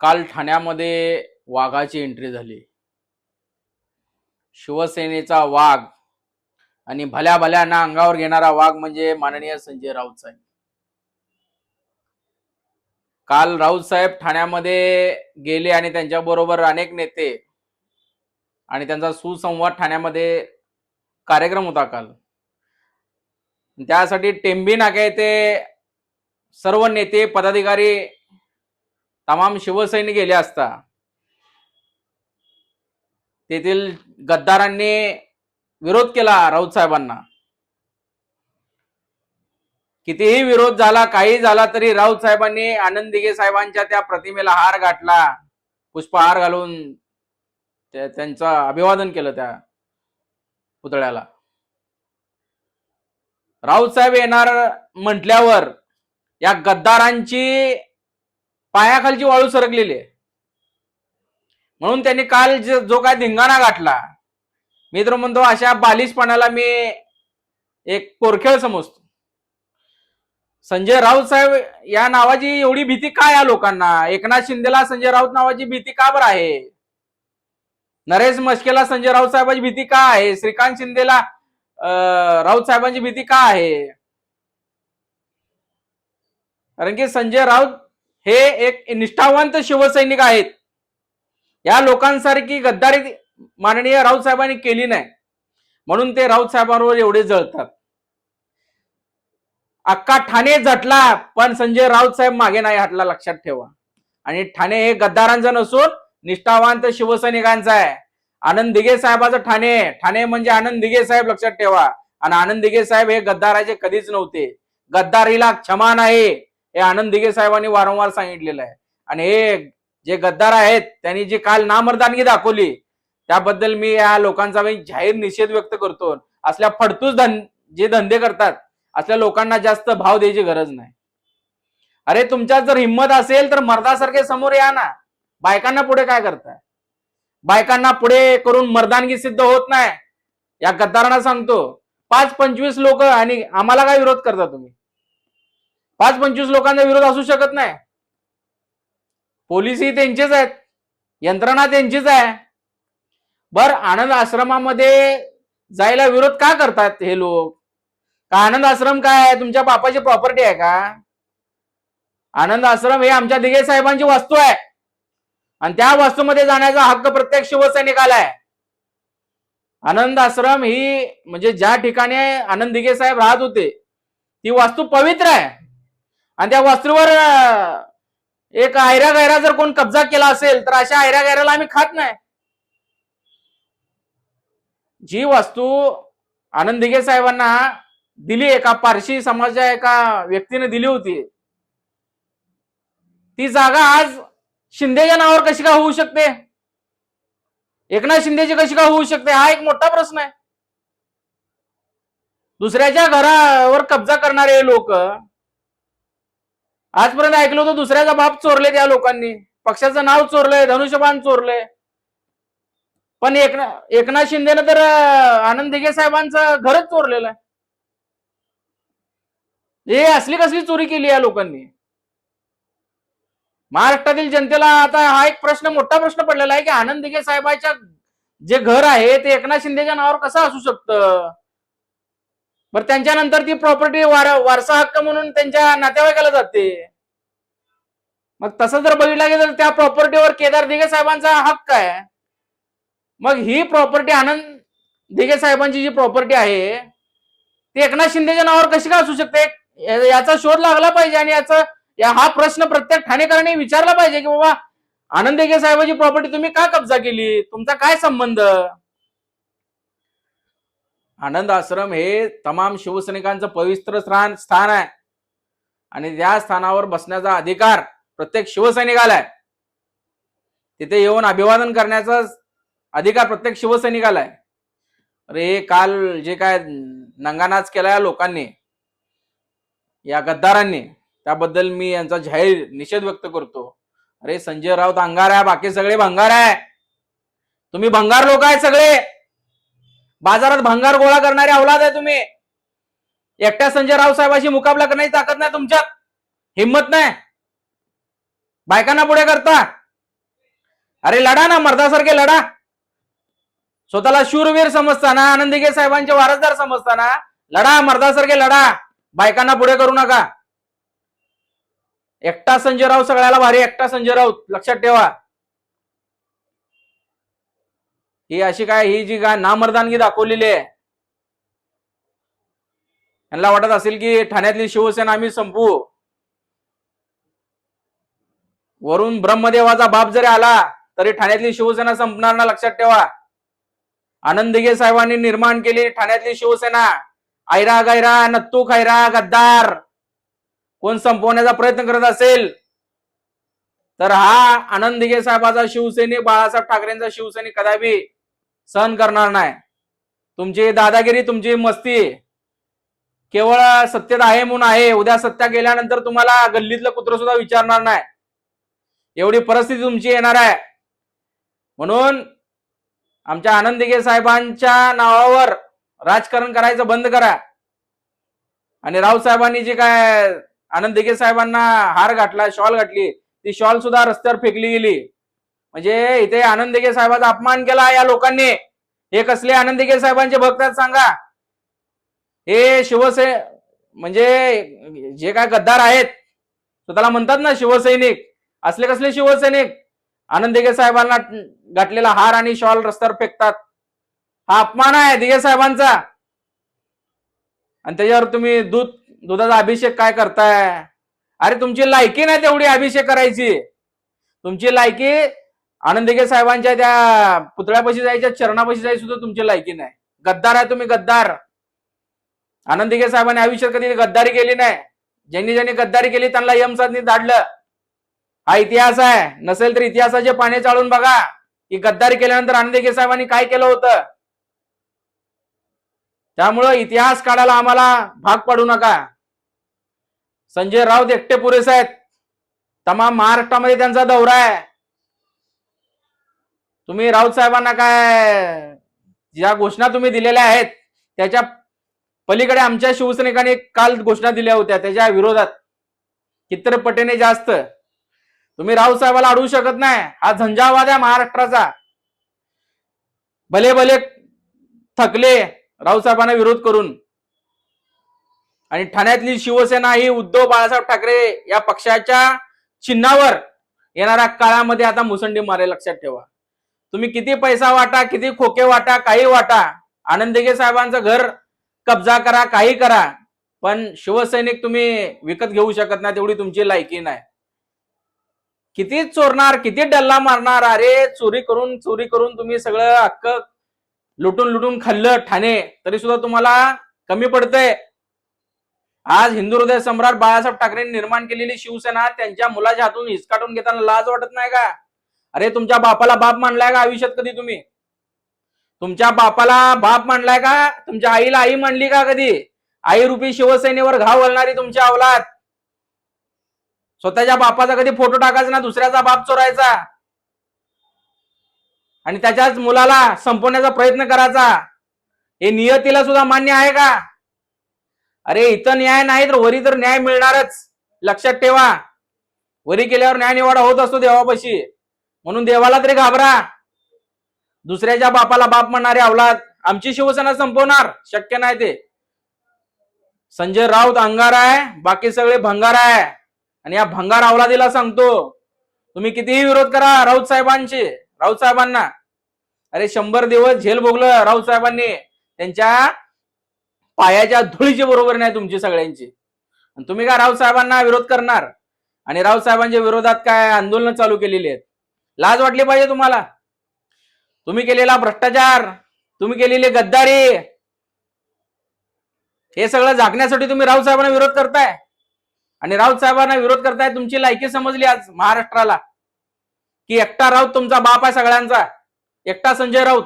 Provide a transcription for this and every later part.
काल ठाण्यामध्ये वाघाची एंट्री झाली. शिवसेनेचा वाघ आणि भल्या भल्याना अंगावर घेणारा वाघ म्हणजे माननीय संजय राऊत साहेब. काल राऊत साहेब ठाण्यामध्ये गेले आणि त्यांच्याबरोबर अनेक नेते आणि त्यांचा सुसंवाद ठाण्यामध्ये कार्यक्रम होता काल. त्यासाठी टेंबी नाके येथे सर्व नेते पदाधिकारी तमाम शिवसैनिक गेले असता. तेथील गद्दारांनी विरोध केला राऊत साहेबांना. कितीही विरोध झाला काही झाला तरी राऊत साहेबांनी आनंद दिघे साहेबांच्या त्या प्रतिमेला हार गाठला पुष्पहार घालून त्या- त्यांचं अभिवादन केलं त्या पुतळ्याला. राऊत साहेब येणार म्हटल्यावर या गद्दारांची पायाखालची वाळू सरकलेली आहे. म्हणून त्यांनी काल जो काय धिंगाणा गाठला मी तर म्हणतो अशा बालिशपणाला मी एक कोरखेळ समजतो. संजय राऊत साहेब या नावाची एवढी भीती काय या लोकांना? एकनाथ शिंदेला संजय राऊत नावाची भीती का बरं आहे? नरेश मस्केला संजय राऊत साहेबांची भीती का आहे? श्रीकांत शिंदेला राऊत साहेबांची भीती का आहे? कारण की संजय राऊत हे एक निष्ठावंत शिवसैनिक आहेत. या लोकांसारखी गद्दारी माननीय राऊत साहेबांनी केली नाही. म्हणून ते राऊत साहेबांवर एवढे जळतात. अख्खा ठाणे झटला पण संजय राऊत साहेब मागे नाही हटला लक्षात ठेवा. आणि ठाणे हे गद्दारांचं नसून निष्ठावांत शिवसैनिकांचं आहे. आनंद दिघे साहेबाचं ठाणे ठाणे म्हणजे आनंद दिघे साहेब लक्षात ठेवा. आणि आनंद दिघे साहेब हे गद्दाराचे कधीच नव्हते. गद्दारीला क्षमा नाही. हे आनंद दिघे साहेबांनी वारंवार सांगितलेलं आहे. आणि हे जे गद्दार आहेत त्यांनी जी काल नामर्दानगी दाखवली त्याबद्दल मी या लोकांचा मी जाहीर निषेध व्यक्त करतो. असल्या फडतूस धन जे धंदे करतात असल्या लोकांना जास्त भाव द्यायची गरज नाही. अरे तुमच्यात जर हिंमत असेल तर मर्दासारखे समोर या ना. बायकांना पुढे काय करताय? बायकांना पुढे करून मर्दानगी सिद्ध होत नाही. या गद्दारांना सांगतो पाच पंचवीस लोक आणि आम्हाला काय विरोध करता तुम्ही? पाच पंचवीस लोकांचा विरोध असू शकत नाही. पोलीसही त्यांचेच आहेत. यंत्रणा त्यांचीच आहे. बर आनंद आश्रमामध्ये जायला विरोध का करतात हे लोक? का आनंद आश्रम काय आहे? तुमच्या बापाची प्रॉपर्टी आहे का? आनंद आश्रम हे आमच्या दिघे साहेबांची वास्तू आहे. आणि त्या वास्तूमध्ये जाण्याचा हक्क प्रत्येक शिवसैनिकाला आहे. आनंद आश्रम ही म्हणजे ज्या ठिकाणी आनंद दिघे साहेब राहत होते ती वास्तू पवित्र आहे. आणि त्या वास्तूवर एक आयऱ्या गैरा जर कोण कब्जा केला असेल तर अशा आयऱ्या गैराला आम्ही खात नाही. जी वस्तू आनंद दिघे साहेबांना दिली एका पारशी समाजाच्या एका व्यक्तीने दिली होती ती जागा आज शिंदेच्या नावावर कशी का होऊ शकते? एकनाथ शिंदेची कशी का होऊ शकते? हा एक मोठा प्रश्न आहे. दुसऱ्याच्या घरावर कब्जा करणारे लोक आजपर्यंत ऐकलं होतं दुसऱ्याचा बाप चोरले त्या लोकांनी. पक्षाचं नाव चोरलंय धनुष्यबाण चोरलंय. पण एकना एकनाथ शिंदेनं तर आनंद दिघे साहेबांचं घरच चोरलेलं आहे. हे असली कसली चोरी केली या लोकांनी? महाराष्ट्रातील जनतेला आता हा एक प्रश्न मोठा प्रश्न पडलेला आहे की आनंद दिघे साहेबांच्या जे घर आहे ते एकनाथ शिंदेच्या नावावर कसं असू शकतं? बरं त्यांच्यानंतर ती प्रॉपर्टी वार वारसा हक्क म्हणून त्यांच्या नातेवाईकाला जाते. मग तसं जर बघितलं गेलं तर त्या प्रॉपर्टीवर केदार दिघे साहेबांचा हक्क आहे. मग ही प्रॉपर्टी आनंद दिघे साहेबांची जी प्रॉपर्टी आहे ती एकनाथ शिंदेच्या नावावर कशी काय असू शकते? याचा शोध लागला पाहिजे आणि याचा या हा प्रश्न प्रत्येक ठाणेकरांनी विचारला पाहिजे की बाबा आनंद दिघे साहेबांची प्रॉपर्टी तुम्ही का कब्जा केली? तुमचा काय संबंध? आनंद आश्रम हे तमाम शिवसैनिकांचं पवित्र स्थान स्थान आहे. आणि त्या स्थानावर बसण्याचा अधिकार प्रत्येक शिवसैनिकाला आहे. तिथे येऊन अभिवादन करण्याचा अधिकार प्रत्येक शिवसैनिकाला आहे. अरे काल जे काय नंगानाच केला या लोकांनी या गद्दारांनी त्याबद्दल मी यांचा जाहीर निषेध व्यक्त करतो. अरे संजय राऊत अंगार आहे बाकी सगळे भंगार आहे. तुम्ही भंगार लोक आहे सगळे. बाजारात भंगार गोळा करणारे अवलाद आहे तुम्ही. एकट्या संजय राव साहेबाशी मुकाबला करण्याची ताकद नाही तुमच्यात. हिंमत नाही. बायकांना पुढे करता. अरे लढा ना मर्दासारखे लढा. स्वतःला शूरवीर समजताना आनंदीगे साहेबांचे वारसदार समजताना लढा मर्दासारखे लढा. बायकांना पुढे करू नका. एकटा संजय राऊत सगळ्याला भारी एकटा संजय राऊत. लक्षात ठेवा. ही अशी काय ही जी काय नामर्दानगी दाखवलेली आहे. यांना वाटत असेल की ठाण्यातली शिवसेना आम्ही संपू. वरून ब्रह्मदेवाचा बाप जरी आला तरी ठाण्यातली शिवसेना संपणार ना लक्षात ठेवा. आनंद दिघे साहेबांनी निर्माण केली ठाण्यातली शिवसेना. आयरा गैरा नत्तू खैरा गद्दार. कोण संपवण्याचा प्रयत्न करत असेल? तर हा आनंद दिघे साहेबाचा शिवसैनिक बाळासाहेब ठाकरेंचा शिवसैनिक कदापि सहन करणार नाही. तुमची दादागिरी तुमची मस्ती केवळ सत्तेत आहे म्हणून आहे. उद्या सत्ता गेल्यानंतर तुम्हाला गल्लीतलं कुत्र सुद्धा विचारणार नाही. एवढी परिस्थिती तुमची येणार आहे. म्हणून आमच्या आनंद दिघे साहेबांच्या नावावर राजकारण करायचं बंद करा. आणि रावसाहेबांनी जे काय आनंद दिघे साहेबांना हार घातला शॉल घातली ती शॉल सुद्धा रस्त्यावर फेकली गेली. म्हणजे इथे आनंद दिघे साहेबांचा अपमान केला या लोकांनी. हे कसले आनंद साहेबांचे भक्त आहेत सांगा. हे शिवसे म्हणजे जे काय गद्दार आहेत स्वतःला म्हणतात ना शिवसैनिक असले कसले शिवसैनिक. आनंद दिघे साहेबांना घातलेला हार आणि शॉल रस्त्यावर फेकतात. हा अपमान आहे दिघे साहेबांचा. आणि त्याच्यावर तुम्ही दूध दुधाचा अभिषेक काय करताय? अरे तुमची लायकी नाही तेवढी अभिषेक करायची. तुमची लायकी आनंद दिघे साहेबांच्या त्या पुतळ्यापाशी जायच्या चरणापाशी जायची सुद्धा तुमची लायकी नाही. गद्दार आहे तुम्ही गद्दार. आनंद दिघे साहेबांनी आयुष्यात कधी गद्दारी केली नाही. ज्यांनी ज्यांनी गद्दारी केली त्यांना यमसाधनी धाडलं हा इतिहास आहे. नसेल तर इतिहासाचे पाने चाळून बघा. की गद्दारी केल्यानंतर आनंद दिघे साहेबांनी काय केलं होतं? त्यामुळं इतिहास काढायला आम्हाला भाग पडू नका. संजय राऊत एकटे पुरेसे आहेत. तमाम महाराष्ट्रामध्ये त्यांचा दौरा आहे. तुम्ही राऊत साहेबांना काय ज्या घोषणा तुम्ही दिलेल्या आहेत त्याच्या पलीकडे आमच्या शिवसैनिकांनी काल घोषणा दिल्या होत्या त्याच्या विरोधात. कित्तर पटीने जास्त. तुम्ही राऊत साहेबाला अडवू शकत नाही. हा झंझावाद आहे महाराष्ट्राचा. भले भले थकले राऊत साहेबांना विरोध करून. आणि ठाण्यातली शिवसेना ही उद्धव बाळासाहेब ठाकरे या पक्षाच्या चिन्हावर येणाऱ्या काळामध्ये आता मुसंडी मारे लक्षात ठेवा. तुम्ही किती पैसा वाटा किती खोके वाटा काही वाटा आनंदगे साहेबांचं घर कब्जा करा काही करा पण शिवसैनिक तुम्ही विकत घेऊ शकत नाही तेवढी तुमची लायकी नाही. किती चोरणार किती डल्ला मारणार अरे चोरी करून चोरी करून तुम्ही सगळं हक्क लुटून लुटून खाल्लं ठाणे तरी सुद्धा तुम्हाला कमी पडतंय. आज हिंदू हृदय सम्राट बाळासाहेब ठाकरेंनी निर्माण केलेली शिवसेना त्यांच्या मुलाच्या हातून हिसकाटून घेताना लाज वाटत नाही का? अरे तुमच्या बापाला बाप मानलाय का आयुष्यात कधी तुम्ही? तुमच्या बापाला बाप मानलाय का? तुमच्या आईला आई मानली का कधी? आई रुपी शिवसेनेवर घाव घालणारी तुमच्या अवलात स्वतःच्या बापाचा कधी फोटो टाकायचा ना दुसऱ्याचा बाप चोरायचा. आणि त्याच्याच मुलाला संपवण्याचा प्रयत्न करायचा. हे नियतीला सुद्धा मान्य आहे का? अरे इथं न्याय नाही तर वरी तर न्याय मिळणारच. लक्षात ठेवा. वरी केल्यावर न्याय निवाडा होत असतो देवापाशी. म्हणून देवाला तरी घाबरा. दुसऱ्याच्या बापाला बाप म्हणणारे अवलाद आमची शिवसेना संपवणार. शक्य नाही ते. संजय राऊत अंगार आहे बाकी सगळे भंगार आहे. आणि या भंगार अवलादीला सांगतो तुम्ही कितीही विरोध करा राऊत साहेबांचे राऊत साहेबांना. अरे शंभर दिवस झेल भोगलं राऊत साहेबांनी. त्यांच्या पायाच्या धुळीची बरोबर नाही तुमची सगळ्यांची. आणि तुम्ही काय राऊत साहेबांना विरोध करणार? आणि राऊत साहेबांच्या विरोधात काय आंदोलन चालू केलेली आहेत? लाज वाटली पाहिजे तुम्हाला. तुम्ही केलेला भ्रष्टाचार तुम्ही केलेली गद्दारी हे सगळं झाकण्यासाठी तुम्ही राऊत साहेबांना विरोध करताय. आणि राऊत साहेबांना विरोध करताय तुमची लायकी समजली आज महाराष्ट्राला. की एकटा राऊत तुमचा बाप आहे सगळ्यांचा. एकटा संजय राऊत.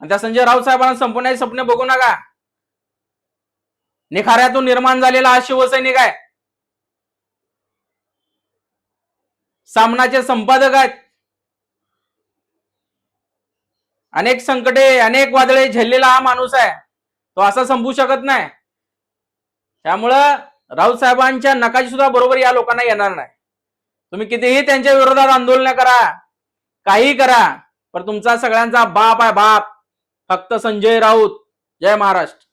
आणि त्या संजय राऊत साहेबांना संपवण्याचे स्वप्न बघू नका. निखाऱ्यातून निर्माण झालेला हा शिवसैनिक आहे. सामनाचे संपादक आहेत. अनेक संकटे अनेक वादळे झेललेला हा माणूस आहे. तो असा संपू शकत नाही. त्यामुळं राऊत साहेबांच्या नकाशी सुद्धा बरोबर या लोकांना येणार नाही. तुम्ही कितीही त्यांच्या विरोधात आंदोलन करा काही करा पण तुमचा सगळ्यांचा बाप आहे बाप. फक्त संजय राऊत. जय महाराष्ट्र.